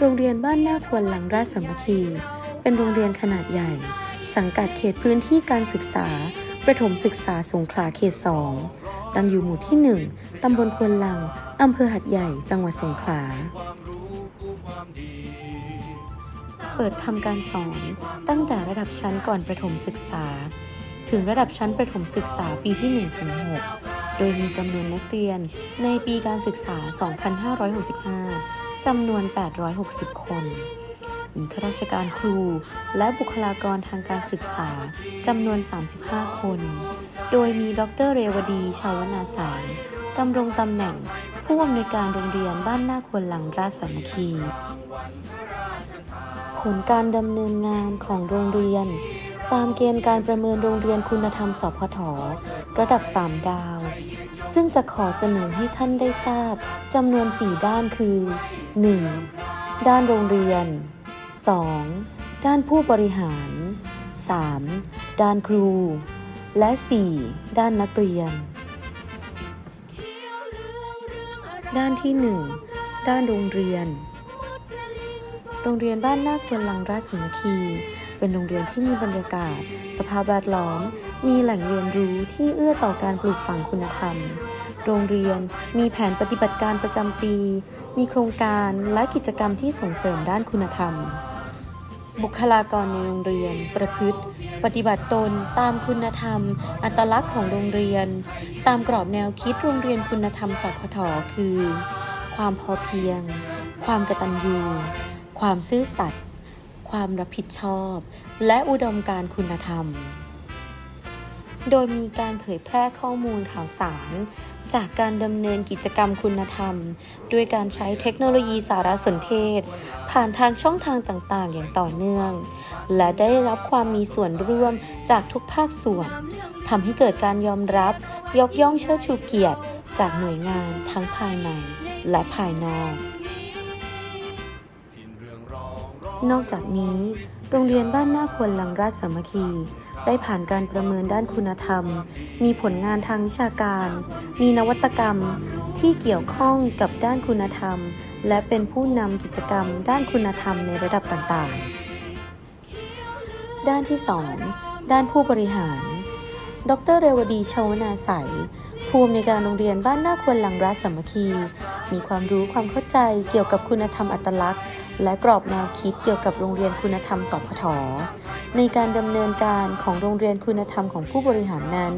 โรงเรียนบ้านนาควรหลังราชสมัคคี เป็นโรงเรียนขนาดใหญ่ สังกัดเขตพื้นที่การศึกษา ประถมศึกษาสงขลาเขต2ตั้งอยู่หมู่ที่ 1 ตำบลควนลัง อำเภอหัดใหญ่ จังหวัดสงขลา เปิดทำการสอนตั้งแต่ระดับชั้นก่อนประถมศึกษา ถึงระดับชั้นประถมศึกษาปีที่1ถึง6โดยมีจำนวนนักเรียนในปีการศึกษา 2565 จำนวน 860 คนมีข้าราชการครูและบุคลากรทางการศึกษาจำนวน 35 คน โดยมีดรเรวดีชาวนาสายดำรงตำแหน่งผู้อำนวยการโรงเรียนบ้านนาควรหลังราชสามัคคี ผลการดำเนินงานของโรงเรียน ตามเกณฑ์การประเมินโรงเรียนคุณธรรมสพทระดับ 3 ดาว ซึ่งจะขอเสนอให้ท่านได้ทราบจำนวน 4 ด้านคือ 1. ด้านโรงเรียน 2. ด้านผู้บริหาร 3. ด้านครู และ 4. ด้านนักเรียน ด้านที่ 1 ด้านโรงเรียน โรงเรียนบ้านนาควรลังราชสมคี เป็นโรงเรียนที่มีบรรยากาศ สภาพแวดล้อม มีแหล่งเรียนรู้ที่เอื้อต่อการปลูกฝังคุณธรรม โรงเรียน มีแผนปฏิบัติการประจำปี มีโครงการและกิจกรรมที่ส่งเสริมด้านคุณธรรม บุคลากรในโรงเรียน ประพฤติ ปฏิบัติตนตามคุณธรรม อัตลักษณ์ของโรงเรียน ตามกรอบแนวคิดโรงเรียนคุณธรรมสพทคือ ความพอเพียง ความกตัญญูความซื่อสัตย์ความรับผิดชอบ และอุดมการคุณธรรม โดยมีการเผยแพร่ข้อมูลข่าวสาร จากการดำเนินกิจกรรมคุณธรรม ด้วยการใช้เทคโนโลยีสารสนเทศ ผ่านทางช่องทางต่างๆ อย่างต่อเนื่อง และได้รับความมีส่วนร่วมจากทุกภาคส่วนทำให้เกิดการยอมรับ ยกย่องเชิดชูเกียรติ จากหน่วยงานทั้งภายในและภายนอก นอกจากนี้ โรงเรียนบ้านนาควรลังราชสามัคคี ได้ผ่านการประเมินด้านคุณธรรม มีผลงานทางวิชาการ มีนวัตกรรมที่เกี่ยวข้องกับด้านคุณธรรม และเป็นผู้นำกิจกรรมด้านคุณธรรมในระดับต่างๆ ด้านที่ 2 ด้านผู้บริหาร ดรเรวดีชาวนาใสยผู้อำนวยการโรงเรียนบ้านนาควรหลังรัสามัคคี มีความรู้ความเข้าใจเกี่ยวกับคุณธรรมอัตลักษณ์ และกรอบแนวคิดเกี่ยวกับโรงเรียนคุณธรรมสพท ในการดำเนินการของโรงเรียนคุณธรรมของผู้บริหารนั้น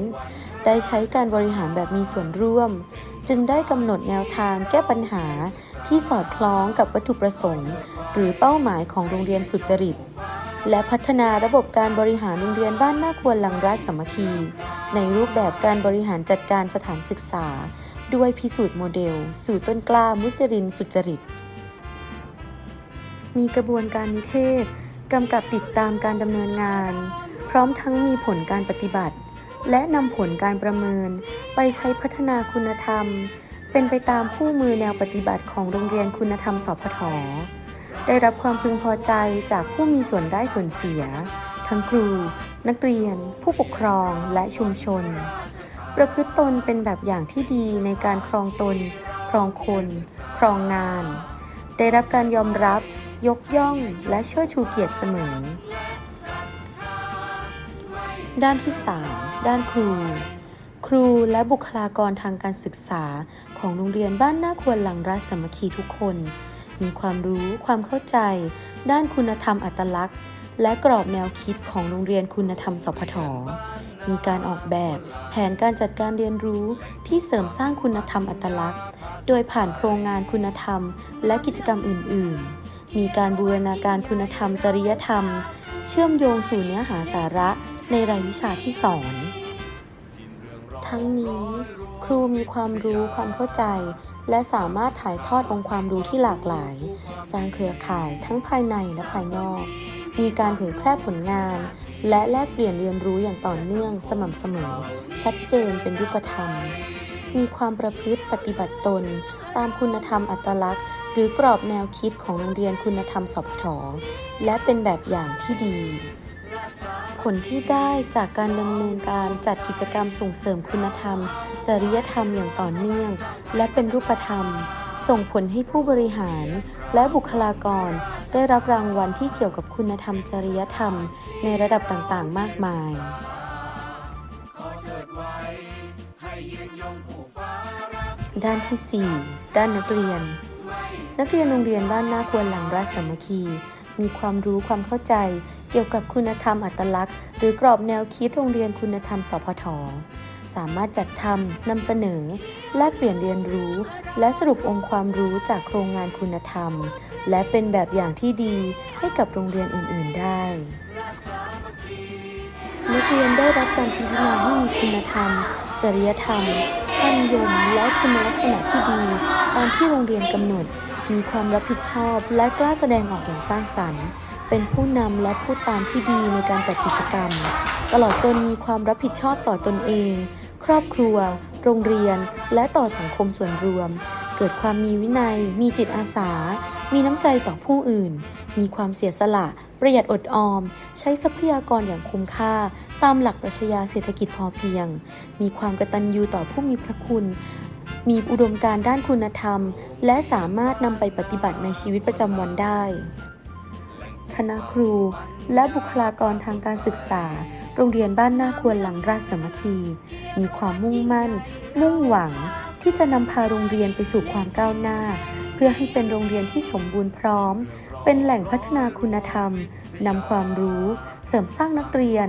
ได้ใช้การบริหารแบบมีส่วนร่วม จึงได้กำหนดแนวทางแก้ปัญหาที่สอดคล้องกับวัตถุประสงค์ หรือเป้าหมายของโรงเรียนสุจริต และพัฒนาระบบการบริหารโรงเรียนบ้านนาควรลังราชสมัคคี ในรูปแบบการบริหารจัดการสถานศึกษา ด้วยพิสูจน์โมเดล สู่ต้นกล้ามุจรินสุจริต มีกระบวนการนิเทศ กำกับติดตามการดำเนินงาน พร้อมทั้งมีผลการปฏิบัติ และนำผลการประเมิน ไปใช้พัฒนาคุณธรรม เป็นไปตามผู้มือแนวปฏิบัติของโรงเรียนคุณธรรมสพทได้รับความพึงพอใจจากผู้มีส่วนได้ส่วนเสีย ทั้งครู นักเรียน ผู้ปกครองและชุมชน ประพฤติตนเป็นแบบอย่างที่ดีในการครองตน ครองคน ครองงาน ได้รับการยอมรับ ยกย่องและเชิดชูเกียรติเสมอ ด้านที่ 3 ด้านครู ครูและบุคลากรทางการศึกษาของโรงเรียนบ้านนาควรหลังราชสมัคคีทุกคน มีความรู้ความเข้าใจ ด้านคุณธรรมอัตลักษณ์ และกรอบแนวคิดของโรงเรียนคุณธรรมสพทมีการออกแบบแผนการจัดการเรียนรู้ที่เสริมสร้างคุณธรรมอัตลักษณ์ โดยผ่านโครงงานคุณธรรมและกิจกรรมอื่น ๆ มีการบูรณาการคุณธรรม จริยธรรม เชื่อมโยงสู่เนื้อหาสาระในรายวิชาที่สอน ทั้งนี้ครูมีความรู้ความเข้าใจ และสามารถถ่ายทอดองค์ความรู้ที่หลากหลาย สร้างเครือข่ายทั้งภายในและภายนอก มีการเผยแพร่ผลงาน และแลกเปลี่ยนเรียนรู้อย่างต่อเนื่องสม่ำเสมอ ชัดเจนเป็นรูปธรรม มีความประพฤติปฏิบัติตน ตามคุณธรรมอัตลักษณ์ หรือกรอบแนวคิดของโรงเรียนคุณธรรมสพทและเป็นแบบอย่างที่ดี ผลที่ได้จากการดำเนินการจัดกิจกรรมส่งเสริมคุณธรรม จริยธรรมอย่างต่อเนื่อง และเป็นรูปธรรมสส่งผลให้ผู้บริหารและบุคลากร ได้รับรางวัลที่เกี่ยวกับคุณธรรม จริยธรรม ในระดับต่างๆ มากมายด้านที่ 4 ด้านนักเรียน นักเรียนโรงเรียนบ้านนาควรหลังราชสามัคคี มีความรู้ความเข้าใจ เกี่ยวกับคุณธรรมอัตลักษณ์ หรือกรอบแนวคิดโรงเรียนคุณธรรมสพทสามารถจัดทำนำเสนอ แลกเปลี่ยนเรียนรู้ และสรุปองค์ความรู้จากโครงงานคุณธรรม และเป็นแบบอย่างที่ดีให้กับโรงเรียนอื่น ๆ ได้นักเรียนได้รับการพัฒนาให้มีคุณธรรม จริยธรรมธรรมยมและคุณลักษณะที่ดี ตามที่โรงเรียนกำหนด มีความรับผิดชอบและกล้าแสดงออกอย่างสร้างสรรค์ เป็นผู้นำและผู้ตามที่ดีในการจัดกิจกรรม ตลอดจนมีความรับผิดชอบต่อตนเอง ครอบครัว โรงเรียน และต่อสังคมส่วนรวม เกิดความมีวินัย มีจิตอาสา มีน้ำใจต่อผู้อื่น มีความเสียสละ ประหยัดอดออม ใช้ทรัพยากรอย่างคุ้มค่า ตามหลักปรัชญาเศรษฐกิจพอเพียง มีความกตัญญูต่อผู้มีพระคุณ มีอุดมการณ์ด้านคุณธรรม และสามารถนำไปปฏิบัติในชีวิตประจำวันได้ คณะครู และบุคลากรทางการศึกษา โรงเรียนบ้านนาควรหลังราชสมัคคี มีความมุ่งมั่น มุ่งหวังที่จะนำพาโรงเรียนไปสู่ความก้าวหน้า เพื่อให้เป็นโรงเรียนที่สมบูรณ์พร้อม เป็นแหล่งพัฒนาคุณธรรมนำความรู้ เสริมสร้างนักเรียน